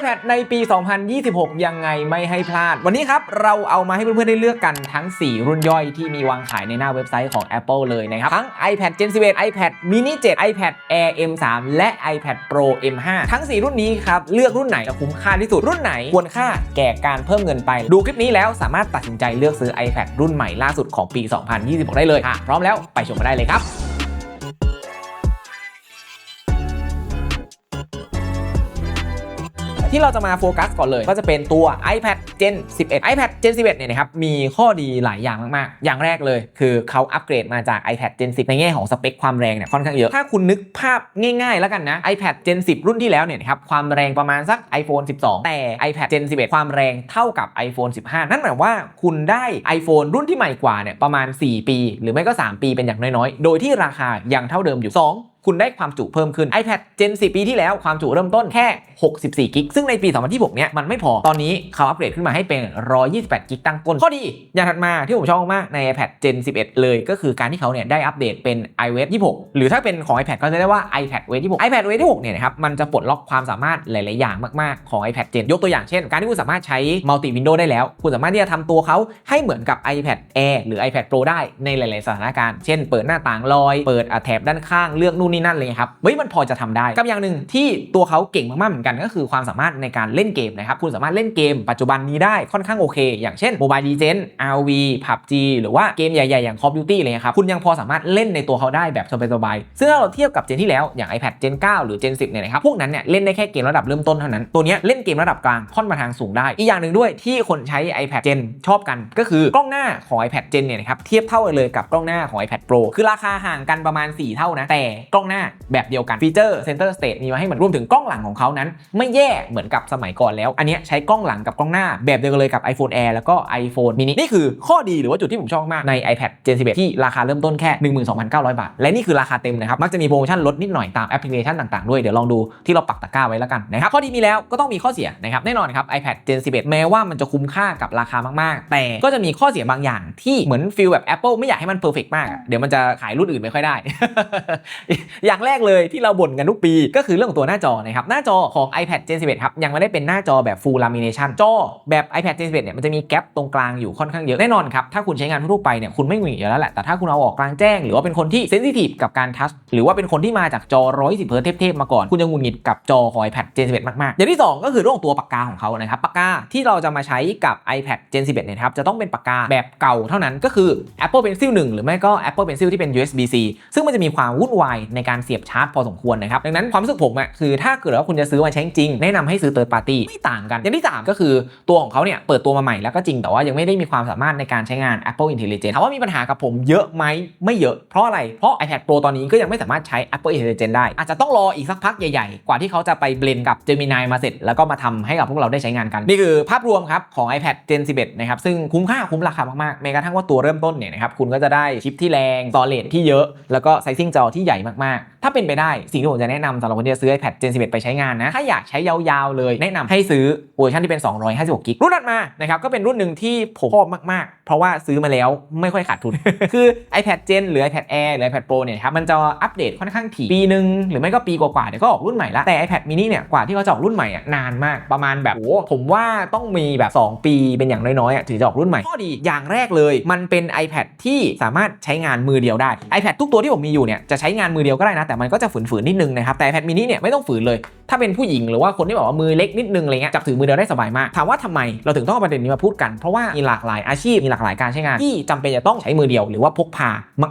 iPad ในปี 2026 ยังไงไม่ให้พลาด วันนี้ครับ เราเอามาให้เพื่อนๆ ได้เลือกกันทั้ง 4 รุ่นย่อยที่มีวางขายในหน้าเว็บไซต์ของ Apple เลยนะครับ ทั้ง iPad Gen 11 iPad mini 7 iPad Air M3 และ iPad Pro M5 ทั้ง 4 รุ่นนี้ครับ เลือกรุ่นไหนจะคุ้มค่าที่สุด รุ่นไหนควรค่าแก่การเพิ่มเงินไป ดูคลิปนี้แล้วสามารถตัดสินใจเลือกซื้อ iPad รุ่นใหม่ล่าสุดของปี 2026 ได้เลยอะพร้อมแล้วไปชมกันได้เลยครับ ที่เราจะมาโฟกัสก่อนเลย ก็จะเป็นตัว iPad Gen 11 iPad Gen 11เนี่ยนะครับมีข้อดีหลายอย่างมากๆ อย่างแรกเลย คือเขาอัปเกรดมาจาก iPad Gen 10 ในแง่ของสเปคความแรงเนี่ยค่อนข้างเยอะ ถ้าคุณนึกภาพง่ายๆแล้วกันนะ iPad Gen 10 รุ่นที่แล้วเนี่ยครับความแรงประมาณสัก iPhone 12 แต่ iPad Gen 11 ความแรงเท่ากับ iPhone 15 นั่นหมายว่าคุณได้ iPhone รุ่นที่ใหม่กว่าเนี่ยประมาณ 4 ปี หรือไม่ก็ 3 ปีเป็นอย่างน้อยๆ โดยที่ราคายังเท่าเดิมอยู่ 2 คุณได้ความจุเพิ่มขึ้น iPad Gen 10ปีที่แล้วความจุเริ่มต้นแค่ 64 กิก ซึ่งในปี 2026 เนี้ยมันไม่พอ ตอนนี้เขาอัปเกรดขึ้นมาให้เป็น 128 กิกตั้งต้น ข้อดี อย่างถัดมาที่ผมชอบมากใน iPad Gen 11 เลยก็คือการที่เขาเนี่ยได้อัปเดตเป็น iOS 26 หรือถ้าเป็นของ iPad ก็จะได้ว่า iPad OS 26 iPad OS 26 เนี่ยนะครับมันจะปลดล็อกความสามารถหลาย ๆ อย่างมาก ๆ ของ iPad Gen ยกตัวอย่างเช่น การที่คุณสามารถใช้ multi window ได้แล้ว คุณสามารถที่จะทำตัวเขาให้เหมือนกับ iPad Air หรือ iPad Pro ได้ในหลาย ๆ สถานการณ์ เช่น เปิดหน้าต่างลอย เปิดแถบด้านข้างเลือกนู่นนี่นั่นเลยครับเฮ้ยมันพอจะทำได้กับอย่างหนึ่งที่ตัวเขาเก่งมากๆเหมือนกัน ก็คือความสามารถในการเล่นเกมนะครับคุณสามารถเล่นเกมปัจจุบันนี้ได้ค่อนข้างโอเค อย่างเช่น Mobile Legends RV PUBG หรือว่าเกมใหญ่ๆ อย่าง Call of Duty เลยครับคุณยังพอสามารถเล่นในตัวเขาได้แบบสบายๆซึ่งถ้าเราเทียบกับเจนที่แล้วอย่าง iPad Gen 9 หรือ Gen 10เนี่ยนะครับพวกนั้นเนี่ยเล่นได้แค่เกมระดับเริ่มต้นเท่านั้นตัวนี้เล่นเกมระดับกลางค่อนมาทางสูงได้ อีกอย่างหนึ่งด้วยที่คนใช้ iPad Gen ชอบกัน ก็คือกล้องหน้าของ iPad Gen เนี่ยนะครับเทียบเท่ากันเลยกับกล้องหน้าของ iPad Pro คือราคาห่างกันประมาณ 4 เท่านะแต่กล้องหน้าแบบเดียวกันฟีเจอร์ Center Stage มีมาให้เหมือนรวมถึงกล้องหลังของเขานั้น ไม่แย่เหมือนกับสมัยก่อนแล้ว อันนี้ใช้กล้องหลังกับกล้องหน้าแบบเดียวกันเลยกับ iPhone Air แล้วก็ iPhone mini นี่คือข้อดีหรือว่าจุดที่ผมชอบมากใน iPad Gen 11ที่ราคาเริ่มต้นแค่ 12,900 บาท และนี่คือราคาเต็มนะครับมักจะมีโปรโมชั่นลดนิดหน่อยตามแอปพลิเคชันต่างๆด้วยเดี๋ยวลองดูที่เราปักตะกร้าไว้แล้วกันนะครับข้อดีมีแล้วก็ต้องมีข้อเสียนะครับแน่นอนครับ iPad Gen 11 แม้ว่ามันจะคุ้มค่ากับราคามากๆ แต่ก็จะมีข้อเสียบางอย่างที่เหมือนฟีลแบบ Apple ไม่อยากให้มันเพอร์เฟกมาก เดี๋ยวมันจะขายรุ่นอื่นไม่ค่อยได้อย่างแรกเลยที่เราบ่นกันทุกปี ก็คือเรื่องของตัวหน้าจอนะครับหน้าจอของ iPad Gen 11ครับยังไม่ได้เป็นหน้าจอแบบ Full Lamination จอแบบ iPad Gen 11เนี่ยมันจะมีแกลบตรงกลางอยู่ค่อนข้างเยอะแน่นอนครับถ้าคุณใช้งานทั่วไปเนี่ยคุณไม่หงุดหงิดแล้วแหละแต่ถ้าคุณเอาออกกลางแจ้งหรือว่าเป็นคนที่เซนซิทีฟกับการทัชหรือว่าเป็นคนที่มาจากจอ120เฮิร์ตเทพๆมาก่อนคุณจะหงุดหงิดกับจอของ iPad Gen 11มากๆอย่างที่ 2 ก็คือเรื่องของตัวปากกาของเขานะครับปากกาที่เราจะมาใช้กับ iPad Gen 11เนี่ยครับจะต้องเป็นปากกาแบบเก่าเท่านั้นก็คือ Apple Pencil 1 หรือไม่ก็ Apple Pencil ที่เป็น USB-C ซึ่งมันจะมีความวุ่นวายในการเสียบชาร์จพอสมควรนะครับดังนั้นความรู้สึกผมอะคือถ้าเกิดว่าคุณจะซื้อมาใช้จริงแนะนำให้ซื้อ third party ไม่ต่างกัน อย่างที่ 3 ก็คือตัวของเขาเนี่ยเปิดตัวมาใหม่แล้วก็จริงแต่ว่ายังไม่ได้มีความสามารถในการใช้งาน Apple Intelligence ถามว่ามีปัญหากับผมเยอะไหมไม่เยอะเพราะอะไร เพราะ iPad Pro ตอนนี้ก็ยังไม่สามารถใช้ Apple Intelligence ได้ อาจจะต้องรออีกสักพักใหญ่ๆ กว่าที่เขาจะไปเบลนกับ Gemini มาเสร็จ แล้วก็มาทำให้กับพวกเราได้ใช้งานกัน นี่คือภาพรวมครับของ iPad Gen 11 นะครับซึ่งคุ้มค่าคุ้มราคามากๆแม้กระทั่งว่าตัวเริ่มต้นเนี่ยนะครับคุณก็จะได้ชิปที่แรงส o เล d ที่เยอะแล้วก็ไซซิ่งจอที่ใหญ่มากๆถ้าเป็นไปได้ สิ่งที่ผมจะแนะนำสำหรับคนที่จะซื้อ iPad Gen 11 ไปใช้งานนะ ถ้าอยากใช้ยาวๆเลย แนะนำให้ซื้อเวอร์ชันที่เป็น 256กิกรุ่นถัดมานะครับก็เป็นรุ่นหนึ่งที่ผมชอบมากๆ เพราะว่าซื้อมาแล้วไม่ค่อยขาดทุน คือ iPad Gen หรือ iPad Air หรือ iPad Pro เนี่ยครับมันจะอัปเดตค่อนข้างถี่ปีหนึ่งหรือไม่ก็ปีกว่าๆเดี๋ยวก็ออกรุ่นใหม่ละแต่ iPad mini เนี่ยกว่าที่เขาจะออกรุ่นใหม่อะนานมากประมาณแบบโอ้ผมว่าต้องมีแบบ 2 ปีเป็นอย่างน้อยๆอะถึงจะออกรุ่นใหม่ข้อดีอย่างแรกเลย มันเป็น iPad ที่สามารถใช้งานมือเดียวได้ iPad ทุกตัวที่ผมมีอยู่เนี่ยจะใช้งานมือเดียวก็ได้นะ แต่มันก็จะฝืนๆนิดนึงนะครับแต่ iPad mini เนี่ยไม่ต้องฝืนเลย ถ้าเป็นผู้หญิงหรือว่าคนที่แบบว่ามือเล็กนิดนึงอะไรเงี้ยจับถือมือเดียวได้สบายมากถามว่าทำไมเราถึงต้องเอาประเด็นนี้มาพูดกันเพราะว่ามีหลากหลายอาชีพมีหลากหลายการใช้งานที่จำเป็นจะต้องใช้มือเดียวหรือว่าพกพา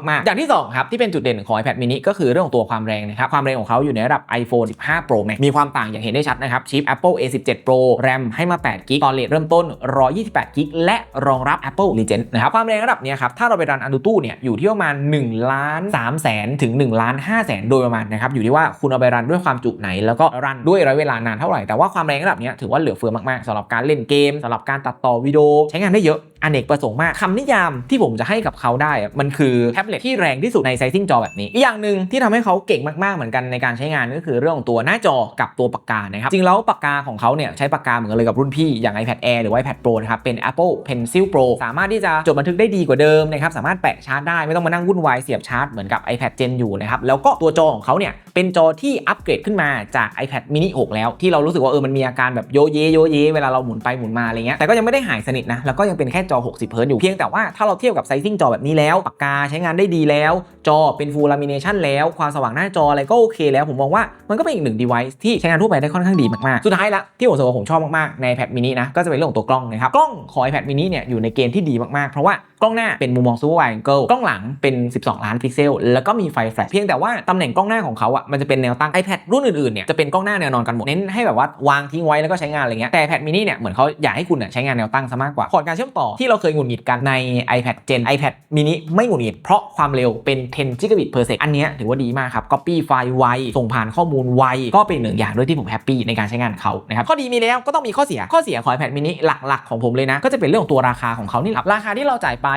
มากๆ อย่างที่2ครับที่เป็นจุดเด่นของ iPad mini ก็คือเรื่องของตัวความแรงนะครับความแรงของเขาอยู่ในระดับ iPhone 15 Pro Max มีความต่างอย่างเห็นได้ชัดนะครับชิป Apple A17 Pro RAM ให้มา8 g b ตอนเลทเริ่มต้น 128 g b และรองรับ Apple Legend นะครับความแรงระดับนี้ครับถ้าเราไปรัน Antutu เนี่ยอยู่ที่ประมาณ1ล้าน3แสนถึง1ล้าน5แสนโดยประมาณนะครับอยู่ที่ว่าคุณเอาไปรันด้วยความจุไหนแล้วก็รนด้วยระยะเวลานานเท่าไหร่แต่ว่าความแรงระดับนี้ถือว่าเหลือเฟือมากๆสำหรับการเล่นเกมสำหรับการตัดต่อวิดีโอใช้งานได้เยอะ อเนกประสงค์มากคำนิยามที่ผมจะให้กับเขาได้อะมันคือแท็บเล็ตที่แรงที่สุดในไซซิ่งจอแบบนี้ อีกอย่างหนึ่งที่ทำให้เขาเก่งมากๆเหมือนกันในการใช้งานก็คือเรื่องของตัวหน้าจอกับตัวปากกานะครับ จริงแล้วปากกาของเขาเนี่ยใช้ปากกาเหมือนกันเลยกับรุ่นพี่อย่าง iPad Air หรือ iPad Pro นะครับเป็น Apple Pencil Pro สามารถที่จะจดบันทึกได้ดีกว่าเดิมนะครับสามารถแปะชาร์จได้ไม่ต้องมานั่งวุ่นวายเสียบชาร์จเหมือนกับ iPad Gen อยู่นะครับแล้วก็ตัวจอของเขาเนี่ยเป็นจอที่อัปเกรดขึ้นมาจาก iPad mini 6 แล้วที่เรารู้สึกว่าเออมันมีอาการแบบโยเยโยเยเวลาเราหมุนไปหมุนมาอะไรเงี้ยแต่ก็ยังไม่ได้หายสนิทนะแล้วก็ยังเป็นแค่จอ 60 เฮิร์ตอยู่เพียงแต่ว่าถ้าเราเทียบกับไซซิ่งจอแบบนี้แล้วปากกาใช้งานได้ดีแล้ว จอเป็น Full Lamination แล้วความสว่างหน้าจออะไรก็โอเคแล้ว ผมมองว่ามันก็เป็นอีกหนึ่ง device ที่ใช้งานทั่วไปได้ค่อนข้างดีมาก ๆ สุดท้ายละที่ผมรู้สึกว่าผมชอบมาก ๆ ใน iPad mini นะก็จะเป็นเรื่องของตัวกล้องนะครับกล้องของ iPad mini เนี่ยอยู่ในเกณฑ์ที่ดีมาก ๆ เพราะว่ากล้องหน้าเป็นมุมมอง super wide angle กล้องหลังเป็น 12 ล้านพิกเซล แล้วก็มีไฟแฟลชเพียงแต่ว่าตำแหน่งกล้องหน้าของเขาอะมันจะเป็นแนวตั้ง iPad รุ่นอื่น ๆ เนี่ยจะเป็นกล้องหน้าแนวนอนกันหมดเน้นให้แบบว่าวางทิ้งไว้แล้วก็ใช้งานอะไรเงี้ยแต่ iPad mini เนี่ยเหมือนเขาอยากให้คุณเนี่ยใช้งานแนวตั้งซะมากกว่าพอร์ตการเชื่อมต่อที่เราเคยหงุดหงิดกันใน iPad Gen iPad mini ไม่หงุดหงิดเพราะความเร็วเป็น 10 gigabit per sec อันนี้ถือว่าดีมากครับ copy ไฟล์ไว ส่งผ่านข้อมูลไว ก็เป็นหนึ่งอย่างด้วยที่ผมแฮปปี้ในการใช้งานเขานะครับ ข้อดีมีแล้วก็ต้องมีข้อเสีย ข้อเสียของ iPad mini หลักๆ ของผมเลยนะ ก็จะเป็นเรื่องของตัวราคาของเขานี่แหละราคาที่เราจ่ายไป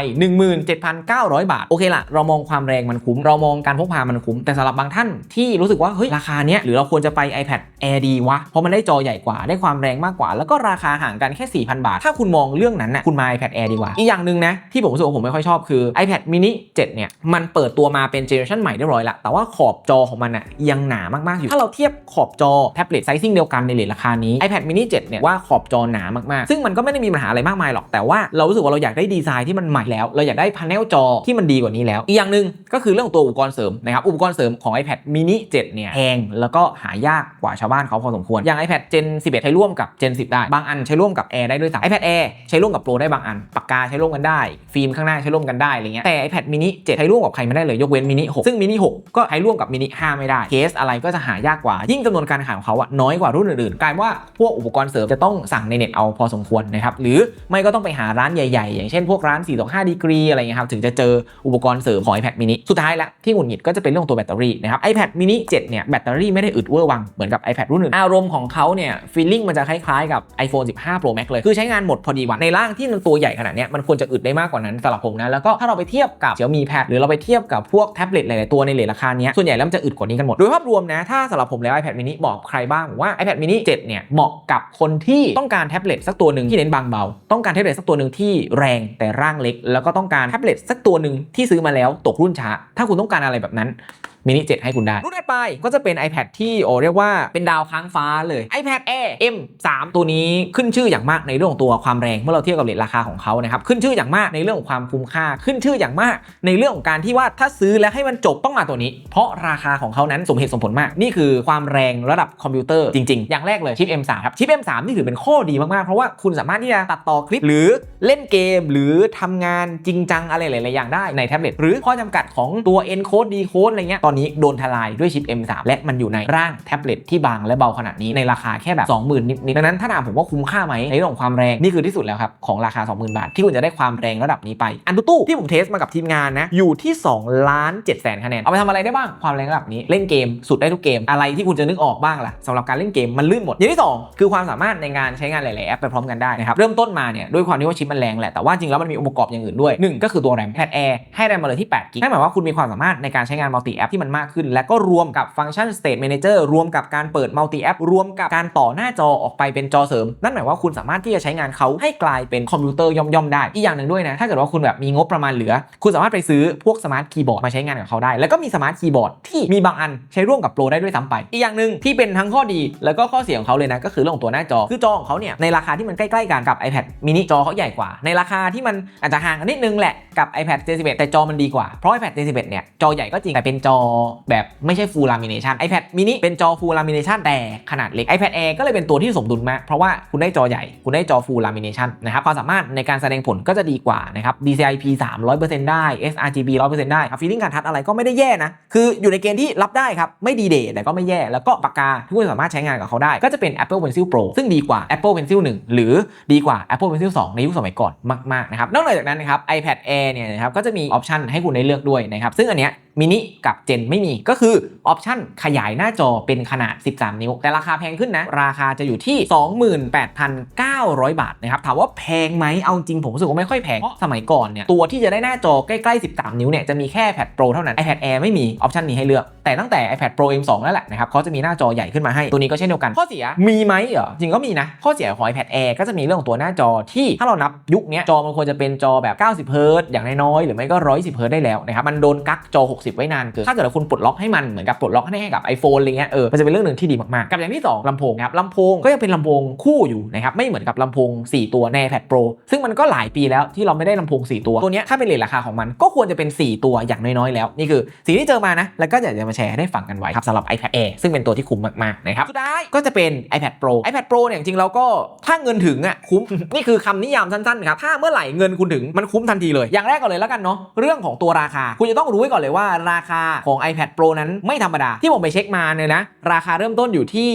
17,900 บาท โอเคละเรามองความแรงมันคุ้ม เรามองการพกพามันคุ้ม แต่สำหรับบางท่านที่รู้สึกว่า เฮ้ย ราคาเนี้ยหรือเราควรจะไป iPad Air ดีวะ เพราะมันได้จอใหญ่กว่า ได้ความแรงมากกว่า แล้วก็ราคาห่างกันแค่ 4,000 บาท ถ้าคุณมองเรื่องนั้นนะคุณมา iPad Air ดีกว่า อีกอย่างหนึ่งนะ ที่ผมรู้สึกว่าผมไม่ค่อยชอบคือ iPad mini 7 เนี่ย มันเปิดตัวมาเป็นเจเนอเรชันใหม่เรียบร้อยละแต่ว่าขอบจอของมันอะยังหนามาก ๆ อยู่ ถ้าเราเทียบขอบจอแท็บเล็ตไซซิ่งเดียวกันในเลทราคานี้ iPad mini 7 เนี่ยว่าขอบจอหนามากๆ ซึ่งมันก็ไม่ได้มีปัญหาอะไรมากมายหรอกแต่ว่าเรารู้สึกว่าเราอยากได้ดีไซน์ที่มันใหม่แล้ว เราอยากได้พาเนลจอที่มันดีกว่านี้แล้ว อีกอย่างหนึ่งก็คือเรื่องของตัวอุปกรณ์เสริมนะครับอุปกรณ์เสริมของ iPad mini 7 เนี่ยแพงแล้วก็หายากกว่าชาวบ้านเขาพอสมควรอย่าง iPad Gen 11 ใช้ร่วมกับ Gen 10 ได้บางอันใช้ร่วมกับ Air ได้ด้วยซ้ำ iPad Air ใช้ร่วมกับ Pro ได้บางอันปากกาใช้ร่วมกันได้ ฟิล์มข้างหน้าใช้ร่วมกันได้อะไรเงี้ยแต่ iPad mini 7ใช้ร่วมกับใครไม่ได้เลยยกเว้น mini 6ซึ่ง mini 6ก็ใช้ร่วมกับ mini 5 ไม่ได้เคสอะไรก็จะหายากกว่า ยิ่งจำนวนการขายของเขาอะน้อยกว่ารุ่นอื่นๆกลายว่าพวกอุปกรณ์เสริมจะต้องสั่งในเน็ตเอาพอสมควรนะครับหรือไม่ก็ต้องไปหาร้านใหญ่ๆ อย่างเช่นพวกร้าน425ดีกรีอะไรเงี้ยครับถึงจะเจออุปกรณ์เสริมของ iPad mini สุดท้ายละที่หงุดหงิดก็จะเป็นเรื่องตัวแบตเตอรี่นะครับ iPad mini 7เนี่ยแบตเตอรี่ไม่ได้อึดเวอร์วังเหมือนกับ iPad รุ่นอื่นอารมณ์ของเขาเนี่ยฟีลลิ่งมันจะคล้ายๆกับ iPhone 15 Pro Max เลยคือใช้งานหมดพอดีวันในร่างที่มันตัวใหญ่ขนาดเนี้ยมันควรจะอึดได้มากกว่านั้นสำหรับผมนะแล้วก็ถ้าเราไปเทียบกับ Xiaomi Pad หรือเราไปเทียบกับพวกแท็บเล็ตหลายๆตัวในเลทราคาเนี้ยส่วนใหญ่แล้วมันจะอึดกว่านี้กันหมดโดยภาพรวมนะถ้าสำหรับผมแล้ว iPad mini บอกใครบ้างผมว่า iPad mini 7เนี่ยเหมาะกับคนที่ต้องการแท็บเล็ตสักตัวหนึ่งที่เน้นบางเบา ต้องการแท็บเล็ตสักตัวหนึ่งที่แรงแต่ร่างเล็ก แล้วก็ต้องการแท็บเล็ตสักตัวหนึ่งที่ซื้อมาแล้วตกรุ่นช้า ถ้าคุณต้องการอะไรแบบนั้น มินิ7ให้คุณได้ รุ่นถัดไปก็จะเป็น iPad ที่โอเรียกว่าเป็นดาวค้างฟ้าเลย iPad Air M3 ตัวนี้ขึ้นชื่ออย่างมากในเรื่องของตัวความแรงเมื่อเราเทียบกับเลทราคาของเขานะครับขึ้นชื่ออย่างมากในเรื่องของความคุ้มค่า ขึ้นชื่ออย่างมากในเรื่องของการที่ว่าถ้าซื้อแล้วให้มันจบต้องมาตัวนี้ เพราะราคาของเขานั้นสมเหตุสมผลมาก นี่คือความแรงระดับคอมพิวเตอร์จริง ๆ อย่างแรกเลยชิป M3 ครับชิป M3 นี่ถือเป็นข้อดีมากๆเพราะว่าคุณสามารถที่จะตัดต่อคลิปหรือเล่นเกม หรือทำงานจริงจังอะไรหลายๆอย่างได้ในแท็บเล็ตหรือข้อจำกัดของตัว encode decode อะไรเงี้ยตอนนี้โดนทลายด้วยชิป M3 และมันอยู่ในร่างแท็บเล็ตที่บางและเบาขนาดนี้ในราคาแค่แบบ 20,000 นิดๆดังนั้นถ้าถามผมว่าคุ้มค่าไหมในเรื่องของความแรงนี่คือที่สุดแล้วครับของราคา 20,000 บาท ที่คุณจะได้ความแรงระดับนี้ไป อันตู้ที่ผมเทสมากับทีมงานนะอยู่ที่2ล้าน7แสนคะแนนเอาไปทำอะไรได้บ้างความแรงระดับนี้เล่นเกมสุดได้ทุกเกมอะไรที่คุณจะนึกออกบ้างล่ะสำหรับการเล่นเกมมันลื่นหมดอย่างที่สองคือความสามารถในการใช้งานหลายๆแอปไปพร้อมกันได้นะครับเริ่มต้นมาเนี่ยด้วยความที่ว่าชิปมันแรงแหละแต่ว่าจริงแล้วมันมีองค์ประกอบอย่างอื่นด้วยหนึ่งก็คือตัวแรมแพดแอร์ให้แรมมาเลยที่8กิกนั่นหมายว่าคุณมีความสามารถในการใช้งานมัลติแอปที่มันมากขึ้น และก็รวมกับฟังก์ชัน State Manager รวมกับการเปิดมัลติแอปรวมกับการต่อหน้าจอออกไปเป็นจอเสริม นั่นหมายว่าคุณสามารถที่จะใช้งานเขาให้กลายเป็นคอมพิวเตอร์ย่อมๆได้ อีกอย่างหนึ่งด้วยนะ ถ้าเกิดว่าคุณแบบมีงบประมาณเหลือ คุณสามารถไปซื้อพวกสมาร์ทคีย์บอร์ดมาใช้งานกับเขาได้ แล้วก็มีสมาร์ทคีย์บอร์ดที่มีบางอันใช้ร่วมกับโปรได้ด้วยซ้ำไป อีกอย่างหนึ่งที่เป็นทั้งข้อดีแล้วก็ข้อเสียของเขาเลยนะก็คือเรื่องของตัวหน้าจอ คือจอของเขาเนี่ยในราคาที่มันใกล้ๆกันกับ iPad mini จอเขาใหญ่กว่า ในราคาที่มันอาจจะห่างกันนิดนึงแหละกับ iPad J11 แต่จอมันดีกว่าเพราะ iPad J11 เนี่ยจอใหญ่ก็จริงแต่เป็นจอแบบไม่ใช่ full lamination iPad mini เป็นจอ full lamination แต่ขนาดเล็ก iPad Air ก็เลยเป็นตัวที่สมดุลมาก เพราะว่าคุณได้จอใหญ่ คุณได้จอ full lamination นะครับความสามารถในการแสดงผลก็จะดีกว่านะครับ DCI-P 300%ได้ sRGB 100%ได้ครับฟีลลิ่งการทัชอะไรก็ไม่ได้แย่นะ คืออยู่ในเกณฑ์ที่รับได้ครับ ไม่ดีเดย์แต่ก็ไม่แย่ แล้วก็ปากกาที่คุณสามารถใช้งานกับเขาได้ ก็จะเป็น Apple Pencil Pro ซึ่งดีกว่า Apple Pencil 1 หรือดีกว่า Apple Pencil 2 ในยุคสมัยก่อนมากๆนะครับนอกจากนั้นนะครับ iPad Air เนี่ยนะครับก็จะมีออปชันให้คุณได้เลือกด้วยนะครับซึ่งอันเนี้ยมินิกับเจนไม่มีก็คือออปชั่นขยายหน้าจอเป็นขนาด 13 นิ้ว แต่ราคาแพงขึ้นนะ ราคาจะอยู่ที่ 28,900 บาทนะครับ ถามว่าแพงไหมเอาจริงผมรู้สึกว่าไม่ค่อยแพง เพราะสมัยก่อนเนี่ย ตัวที่จะได้หน้าจอใกล้ๆ 13 นิ้วเนี่ยจะมีแค่ iPad Pro เท่านั้น iPad Air ไม่มีออปชันนี้ให้เลือก แต่ตั้งแต่ iPad Pro M2 นั่นแหละนะครับเขาจะมีหน้าจอใหญ่ขึ้นมาให้ตัวนี้ก็เช่นเดียวกัน ข้อเสียมีไหมเหรอจริงก็มีนะข้อเสียของ iPad Air ก็จะมีเรื่องของตัวหน้าจอที่ถ้าเรานับยุคเนี้ยจอมันควรจะเป็นจอแบบ 90เฮิรตซ์อย่างน้อยๆหรือไม่ก็ 120เฮิรตซ์ได้แล้วนะครับมันโดนกักจอ60 ไว้นานเกิน ถ้าเกิดว่าคุณปลดล็อกให้มันเหมือนกับปลดล็อกให้กับ iPhone อะไรเงี้ย เออ มันจะเป็นเรื่องหนึ่งที่ดีมากๆ กับอย่างที่สองลำโพงครับลำโพงก็ยังเป็นลำโพงคู่อยู่นะครับ ไม่เหมือนกับลำโพง 4 ตัวใน iPad Pro ซึ่งมันก็หลายปีแล้วที่เราไม่ได้ลำโพง 4 ตัว ตัวเนี้ยถ้าเป็นเรทราคาของมันก็ควรจะเป็น 4 ตัวอย่างน้อยๆแล้ว นี่คือสิ่งที่เจอมานะ แล้วก็อยากจะมาแชร์ให้ได้ฟังกันไว้ครับสำหรับ iPad Air ซึ่งเป็นตัวที่คุ้มมากๆนะครับ สุดท้ายก็จะเป็น iPad Pro iPad Pro เนี่ยจริงๆเราก็ถ้าเงินถึงอะคุ้ม นี่คือคำนิยามสั้นๆครับ ถ้าเมื่อไหร่เงินคุณถึงมันคุ้มทันทีเลย อย่างแรกก่อนเลยแล้วกันเนาะ เรื่องของตัวราคา คุณจะต้องรู้ไว้ก่อนเลยว่าราคาของ iPad Pro นั้นไม่ธรรมดา ที่ผมไปเช็คมาเนี่ยนะ ราคาเริ่มต้นอยู่ที่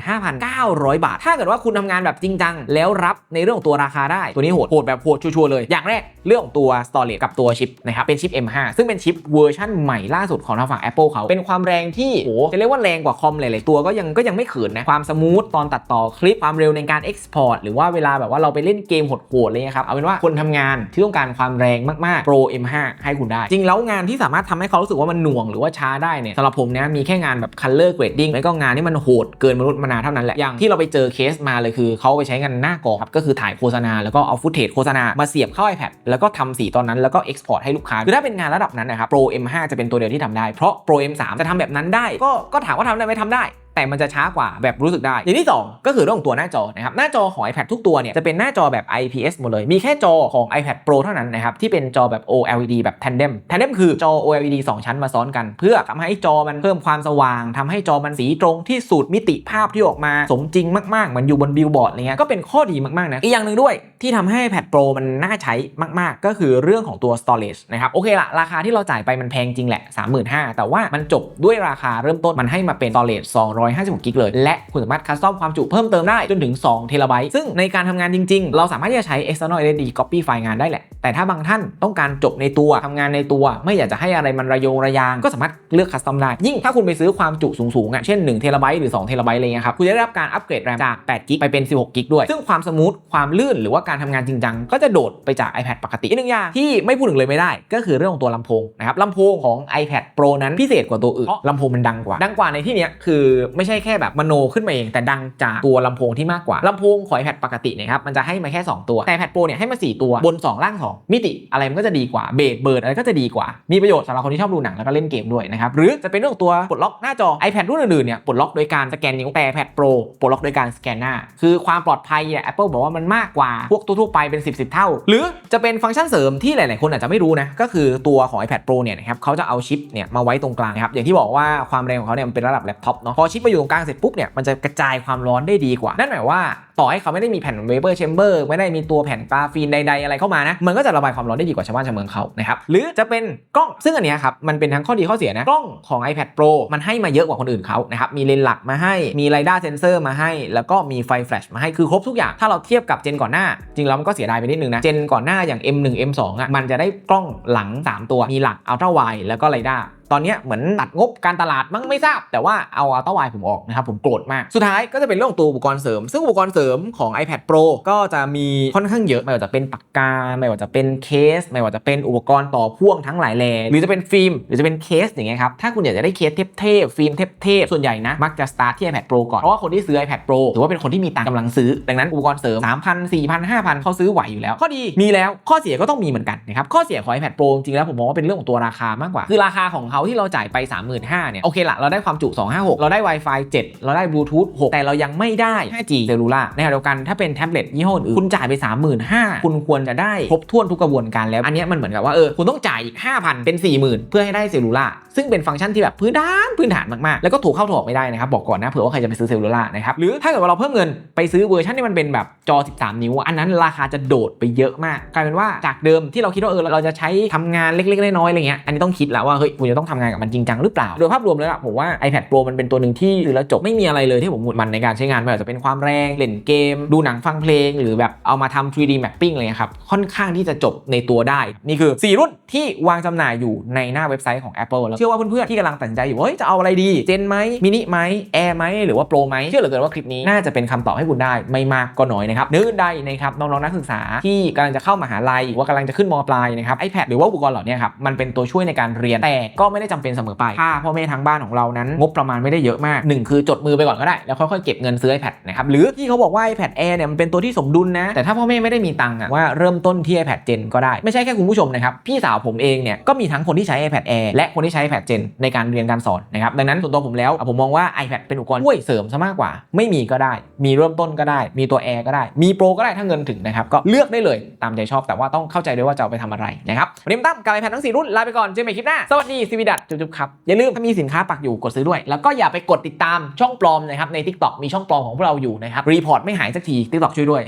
35,900 บาท ถ้าเกิดว่าคุณทำงานแบบจริงจัง แล้วรับในเรื่องของตัวราคาได้ ตัวนี้โหดโหดแบบโหดชัวร์เลย อย่างแรกเรื่องของตัว storage กับตัวชิปนะครับ เป็นชิป M5 ซึ่งเป็นชิปเวอร์ชันใหม่ล่าสุดของทางฝั่ง Apple เขา เป็นความแรงที่โหจะเรียกว่าแรงกว่าคอมหลายๆตัวก็ยังก็ยังไม่เขินนะ ความสมูทตอนตัดต่อคลิป ความเร็วในการ Export หรือว่าเวลาแบบว่าเราไปเล่นเกมโหดๆเงี้ยครับ เอาเป็นว่าคนทำงานที่ต้องการความแรงมากๆ Pro M5 ให้คุณได้ จริงแล้วงานที่สามารถทำให้เขารู้สึกว่ามันหน่วงหรือว่าช้าได้เนี่ยสำหรับผมเนี่ยมีแค่งานแบบ color grading แล้วก็งานที่มันโหดเกินมนุษย์มนาเท่านั้นแหละอย่างที่เราไปเจอเคสมาเลยคือเขาไปใช้งานหน้ากอครับก็คือถ่ายโฆษณาแล้วก็เอาฟุตเทจโฆษณามาเสียบเข้า iPad แล้วก็ทำสีตอนนั้นแล้วก็ export ให้ลูกค้าคือถ้าเป็นงานระดับนั้นนะครับ Pro M5 จะเป็นตัวเดียวที่ทำได้เพราะ Pro M3 จะทำแบบนั้นได้ ก็ก็ถามว่าทำได้ไหมทำได้แต่มันจะช้ากว่าแบบรู้สึกได้อย่างที่ 2 ก็คือเรื่องของตัวหน้าจอนะครับหน้าจอของ iPad ทุกตัวเนี่ยจะเป็นหน้าจอแบบ IPS หมดเลย มีแค่จอของ iPad Pro เท่านั้นนะครับที่เป็นจอแบบ OLED แบบ Tandem Tandem คือจอ OLED 2 ชั้นมาซ้อนกัน เพื่อทำให้จอมันเพิ่มความสว่างทำให้จอมันสีตรงที่สุดมิติภาพที่ออกมาสมจริงมากๆเหมือนอยู่บนบิลบอร์ดอะไรเงี้ยก็เป็นข้อดีมากๆนะอีกอย่างหนึ่งด้วยที่ทำให้ iPad Pro มันน่าใช้มากๆ ก็คือเรื่องของตัว storage นะครับโอเคละราคาที่เราจ่ายไปมันแพงจริงแหละ35,000แต่ว่ามันจบด้วยราคาเริ่มต้นมันให้มาเป็น storage 256กิกเลย และคุณสามารถคัสตอมความจุเพิ่มเติมได้จนถึง2เทราไบต์ซึ่งในการทำงานจริง ๆ เราสามารถที่จะใช้ external SSD copy ไฟล์งานได้แหละ แต่ถ้าบางท่านต้องการจบในตัวทำงานในตัว ไม่อยากจะให้อะไรมันระโยงระยาง ก็สามารถเลือกคัสตอมได้ ยิ่งถ้าคุณไปซื้อความจุสูงๆอะเช่น1เทราไบต์หรือ2เทราไบต์อะไรเงี้ยครับคุณจะได้รับการอัปเกรดแรมจาก8กิกไปเป็น 16กิกด้วย ซึ่งความสมูทความลื่นหรือว่าการทำงานจริงจังก็จะโดดไปจาก iPad ปกติอีกหนึ่งอย่างที่ไม่พูดถึงเลยไม่ได้ ก็คือเรื่องของตัวลำโพงนะครับลำโพงของ iPad Pro นั้นพิเศษกว่าตัวอื่นเพราะลำโพงมันดังกว่าดังกว่าในที่นี้คือไม่ใช่แค่แบบมโนขึ้นมาเองแต่ดังจากตัวลำโพงที่มากกว่าลำโพงของ iPad ปกติเนี่ยครับมันจะให้มาแค่ 2 ตัวแต่ iPad Pro เนี่ยให้มา 4 ตัวบน 2 ล่าง 2 มิติอะไรมันก็จะดีกว่าเบสเบิร์ดอะไรก็จะดีกว่า มีประโยชน์สำหรับคนที่ชอบดูหนังแล้วก็เล่นเกมด้วยนะครับหรือจะเป็นเรื่องตัวปลดล็อกหน้าจอ iPad รุ่นอื่นๆเนี่ยปลดล็อกโดยการสแกนนิ้วแต่ iPad Pro ปลดล็อกโดยการสแกนหน้าคือความปลอดภัยเนี่ย Apple บอกว่ามันมากกว่าพวกทั่วๆไปเป็น 10 10 เท่า หรือจะเป็นฟังก์ชันเสริมที่หลาย ๆ คนอาจจะไม่รู้นะก็คือตัวของ iPad Pro เนี่ยนะครับเขาจะเอาชิปเนี่ยมาไว้ตรงกลางครับอย่างที่บอกว่าความแรงของเขาเนี่ยมันเป็นระดับแล็ปท็อปเนาะพอชิปมาอยู่ตรงกลางเสร็จปุ๊บเนี่ยมันจะกระจายความร้อนได้ดีกว่า นั่นหมายว่าต่อให้เขาไม่ได้มีแผ่นเวเบอร์แชมเบอร์ไม่ได้มีตัวแผ่นกราฟีนใด ๆ อะไรเข้ามานะ มันก็จะระบายความร้อนได้ดีกว่าชาวบ้านชาวเมืองเขานะครับหรือจะเป็นกล้องซึ่งอันนี้ครับมันเป็นทั้งข้อดีข้อเสียนะกล้องของ iPad Pro มันให้มาเยอะกว่าคนอื่นเขานะครับมีเลนส์หลักมาให้มีไรด้าเซนเซอร์มาให้ แล้วก็มีไฟแฟลชมาให้คือครบทุกอย่างถ้าเราเทียบกับเจนก่อนหน้า จริงแล้วมันก็เสียดายไปนิดนึงนะเจนก่อนหน้าอย่าง M1 M2 อะมันจะได้กล้องหลัง 3 ตัวมีหลักอัลตร้าไวแล้วก็ไรด้า ตอนนี้เหมือนตัดงบการตลาดมั้งไม่ทราบ แต่ว่าเอาอัลต้าไวผมออกนะครับผมโกรธมาก สุดท้ายก็จะเป็นเรื่องของตัวอุปกรณ์เสริม ซึ่งอุปกรณ์เสริมของ iPad Pro ก็จะมีค่อนข้างเยอะไม่ว่าจะเป็นปากกา ไม่ว่าจะเป็นเคส ไม่ว่าจะเป็นอุปกรณ์ต่อพ่วงทั้งหลายแหล่หรือจะเป็นฟิล์มหรือจะเป็นเคสอย่างเงี้ยครับถ้าคุณอยากจะได้เคสเทพๆฟิล์มเทพๆส่วนใหญ่นะมักจะสตาร์ทที่ iPad Pro ก่อนเพราะว่าคนที่ซื้อ iPad Pro ถือว่าเป็นคนที่มีตังกำลังซื้อดังนั้นอุปกรณ์เสริม3,000 4,000 5,000เขาซื้อไหวอยู่แล้ว ข้อดีมีแล้วข้อเสียก็ต้องมีเหมือนกันนะครับข้อเสียของ iPad Pro จริงๆแล้วผมมองว่าเป็นเรื่องของตัวราคามากกว่าคือราคาของเขาาที่เราจ่ายไป 35,000เนี่ยโอเคละเราได้ความจุ 256 เราได้ Wi-Fi 7 เราได้ Bluetooth 6 แต่เรายังไม่ได้ 5G เซลลูล่าในขณะเดียวกันถ้าเป็นแท็บเล็ตยี่ห้ออื่นคุณจ่ายไป 35,000 คุณควรจะได้ครบถ้วนทุกกระบวนการแล้ว อันนี้มันเหมือนกับว่าเออคุณต้องจ่ายอีก 5,000 เป็น 40,000 เพื่อให้ได้เซลลูล่าซึ่งเป็นฟังก์ชันที่แบบพื้นฐานพื้นฐานมากๆ แล้วก็ถูกเข้าถูกออกไม่ได้นะครับบอกก่อนนะเผื่อว่าใครจะไปซื้อเซลลูล่านะครับหรือถ้าเกิดว่าเราเพิ่มเงินไปซื้อเวอร์ชันที่มันเป็นแบบจอ 13 นิ้ว อันนั้นราคาจะโดดไปเยอะมากกลายเป็นว่าจากเดิมที่เราคิดว่าเออเราจะใช้ทำงานเล็กๆน้อยๆอะไรเงี้ยอันนี้ต้องคิดแล้วว่าเฮ้ยคุณจะต้องทำงานกับมันจริงจังหรือเปล่า โดยภาพรวมแล้วอะผมว่า iPad Pro มันเป็นตัวหนึ่งที่ซื้อแล้วจบไม่มีอะไรเลยที่ผมหมุดมันในการใช้งานไม่ว่าจะเป็นความแรงเล่นเกม ดูหนังฟังเพลง หรือแบบเอามาทำ 3D mapping อะไรเลยครับค่อนข้างที่จะจบในตัวได้ นี่คือ 4 รุ่นที่วางจำหน่ายอยู่ในหน้าเว็บไซต์ของ Apple แล้วเชื่อว่าเพื่อนๆที่กำลังตัดสินใจอยู่ว่าเฮ้ยจะเอาอะไรดีเจนไหมมินิไหมแอร์ไหมหรือว่าโปรไหมเชื่อเหลือเกินว่าคลิปนี้น่าจะเป็นคำตอบให้คุณได้ไม่มากก็น้อยนะครับเนื้ออื่นใดนะครับน้องๆนักศึกษาที่กำลังจะเข้ามหาลัยหรือว่ากำลังจะขึ้นมปลายนะครับ iPad หรือว่าอุปกรณ์เหล่านี้ครับมันเป็นตัวช่วยในการเรียนแต่ก็ไม่ได้จำเป็นเสมอไปถ้าพ่อแม่ทางบ้านของเรานั้น งบประมาณไม่ได้เยอะมากหนึ่งคือจดมือไปก่อนก็ได้ แล้วค่อยๆเก็บเงินซื้อ iPad นะครับหรือที่เขาบอกว่า iPad Air เนี่ยมันเป็นตัวที่สมดุลนะ แต่ถ้าพ่อแม่ไม่ได้มีตังค์อะว่าเริ่มต้นที่ iPad Gen ก็ได้ไม่ใช่แค่คุณผู้ชมนะครับพี่สาวผมเองเนี่ยก็มีทั้งคนที่ใช้ iPad Air และคนที่ใช้ iPad Gen ในการเรียนการสอนนะครับดังนั้นส่วนตัวผมแล้วผมมองว่า iPad เป็นอุปกรณ์ช่วยเสริมซะมากกว่า ไม่มีก็ได้ มีเริ่มต้นก็ได้ มีตัว Air ก็ได้ มี Pro ก็ได้ถ้าเงินถึงนะครับก็เลือกได้เลยตามใจชอบแต่ว่าต้องเข้าใจด้วยว่าจะเอาไปทำอะไรนะครับวันนี้ผมตั้มกับ iPad ทั้งสี่รุ่นลาไปก่อนเจอกันใหม่คลิปหน้าสวัสดีสวีดัตจุ๊บๆครับ อย่าลืมถ้ามีสินค้าปักอยู่กดซื้อด้วย แล้วก็อย่าไปกดติดตามช่องปลอมนะครับใน TikTok มีช่องปลอมของพวกเราอยู่นะครับรีพอร์ตไม่หายสักที TikTok ช่วยด้วย